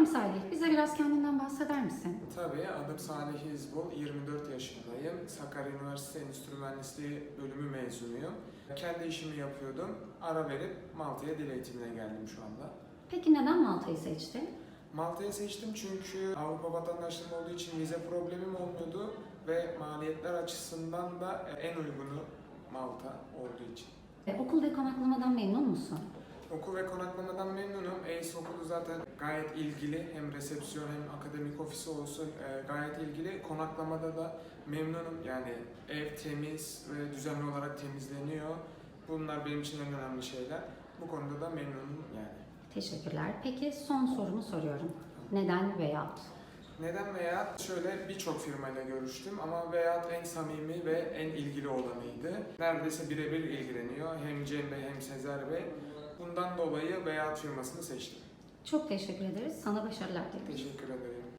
Bakalım Salih, bize biraz kendinden bahseder misin? Tabii adım Salih İzbol, 24 yaşındayım. Sakarya Üniversitesi Endüstri Mühendisliği bölümü mezunuyum. Kendi işimi yapıyordum. Ara verip Malta'ya dil eğitimine geldim şu anda. Peki neden Malta'yı seçtin? Malta'yı seçtim çünkü Avrupa vatandaşlığım olduğu için vize problemim olmuyordu ve maliyetler açısından da en uygunu Malta olduğu için. E, okul ve konaklamadan memnun musun? Okul ve konaklamadan memnunum. ACE okulu zaten gayet ilgili. Hem resepsiyon hem akademik ofisi olsun e, gayet ilgili. Konaklamada da memnunum. Yani ev temiz ve düzenli olarak temizleniyor. Bunlar benim için en önemli şeyler. Bu konuda da memnunum yani. Teşekkürler. Peki son sorumu soruyorum. Neden veyahut? Neden veya şöyle birçok firmayla görüştüm ama Veyahut en samimi ve en ilgili olanıydı. Neredeyse birebir ilgileniyor. Hem Cem Bey hem Sezer Bey. Bundan dolayı Veyahut firmasını seçtim. Çok teşekkür ederiz. Sana başarılar dileriz. Teşekkür ederim.